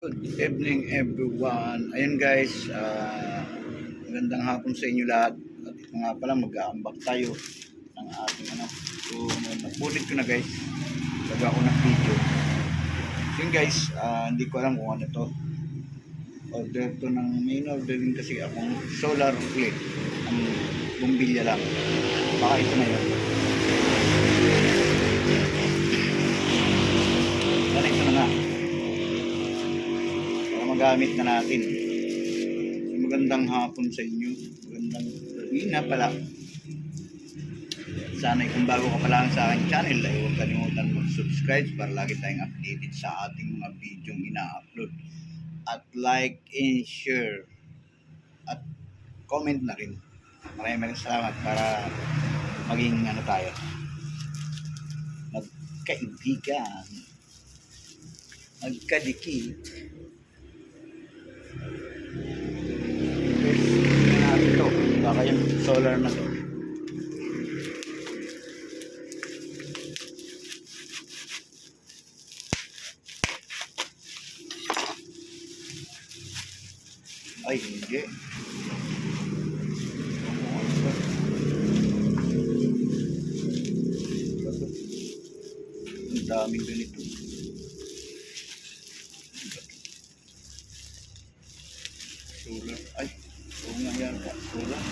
Good evening everyone. Ayun guys, ah, magandang hapon sa inyo lahat. At ito nga pala, mag-aambak tayo ng ating ano. So, napulit ko na guys. Baga ako ng video. So yun guys, ah, hindi ko alam kung ano to. Order to ng main order din kasi akong solar plate. Ang bumbilya lang. Baka ito na yun. Magamit na natin. Magandang hapon sa inyo. Magandang gabi na pala. Sana kung bago ka pa lang sa aking channel ay huwag kalimutan mag-subscribe para lagi tayong updated sa ating mga video ina-upload. At like and share. At comment na rin. Maraming maraming salamat para maging ano tayo. Magkaibigan. Magkadikit. Yes, natin to. Baka yung solar na to. Ay, hindi. Ang daming ganito. Solar. Ay, oo nga yan. Solar.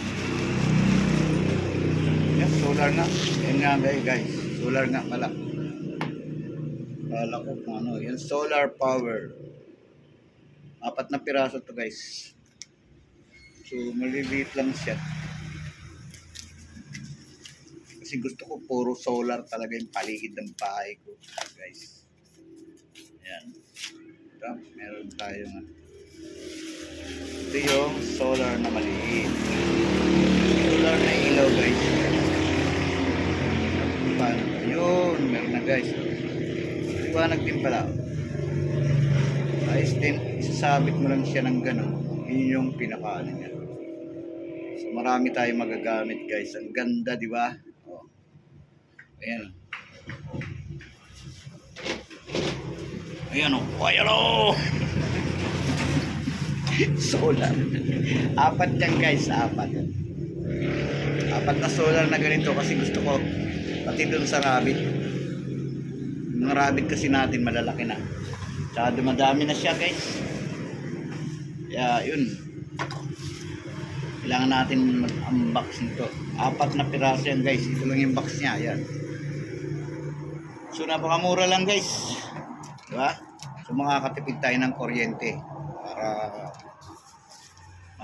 Yan, solar nga. Yan nga guys. Solar nga pala. Kala ko ano. Yan, solar power. Apat na piraso to guys. So, maliliit lang siya. Kasi gusto ko puro solar talaga yung paligid ng bahay ko. Guys. Yan. Ito, meron tayong ano. Ito yung solar na maliit. Solar na ilaw guys. Meron na guys. Liwanag din pala. Ayos din, isasabit mo lang siya ng gano'n. Yun yung pinakaano niya. So marami tayong magagamit guys. Ang ganda, di ba? Oh. Ayan. Ayan o. Oh. Ayan o. solar. Apat yan guys, apat. Apat na solar na ganito kasi gusto ko pati dun sa rabbit. Yung rabbit kasi natin malalaki na. Tsaka dumadami na siya guys. Kaya yun. Kailangan natin mag-unbox nito. Apat na piraso yan guys. Ito lang yung box niya. Ayan. So napakamura lang guys. Diba? So makakatipid tayo ng kuryente para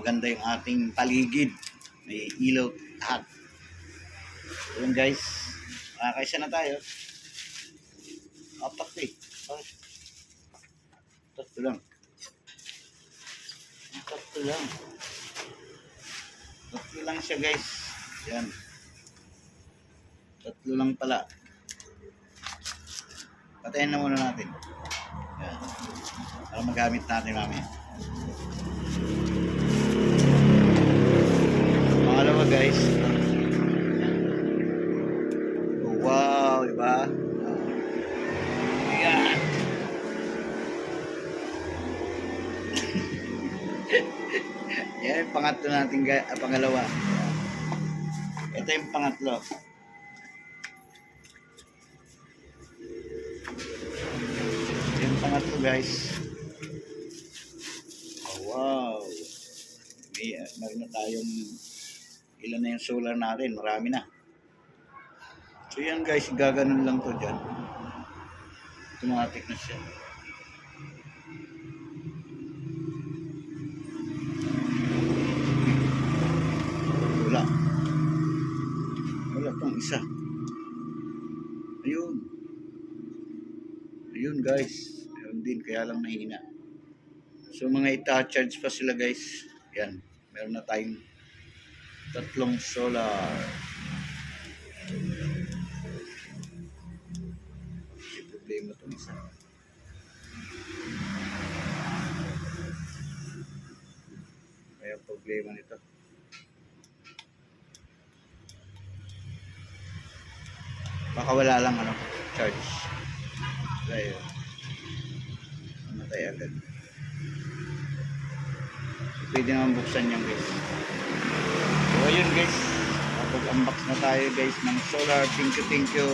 maganda yung ating paligid. May ilaw lahat. Yun guys. Makakaisa na tayo. Apat eh. Tatlo lang. Tatlo lang. Tatlo lang siya guys. Yan. Tatlo lang pala. Patayin na muna natin. Yan. Para magamit natin mamaya. Pangalawa guys. Yan yung pangatlo natin, ah, pangalawa. Ito yung pangatlo. Ito yung pangatlo guys. Oh, wow. May, uh, meron na tayong ilan na yung solar natin. Marami na. So yan guys, gaganon lang to dyan. Automatic na siya. Pang isa. Ayun. Ayun guys. Ayun din, kaya lang mahina. So mga ita-charge pa sila guys. Yan. Meron na tayong tatlong solar. May problema itong isa. Kaya problema nito. Baka wala lang ano, charge. Kaya, namatay agad. Pwede naman buksan yan guys. So ayun guys. Kapag-unbox na tayo guys ng solar. Thank you, thank you.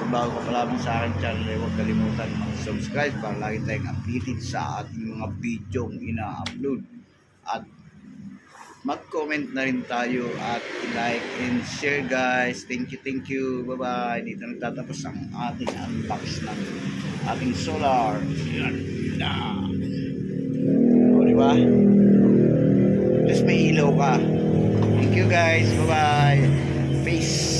Kung bago ka pa lamang sa akin channel, eh, huwag kalimutan mag-subscribe para lagi tayong updated sa ating mga video ina-upload. At mag-comment na rin tayo at like and share guys. Thank you, thank you. Bye-bye. Dito nagtatapos ang ating unbox ng ating solar. Yan na. O, di ba? Tapos may ilaw ka. Thank you guys. Bye-bye. Peace.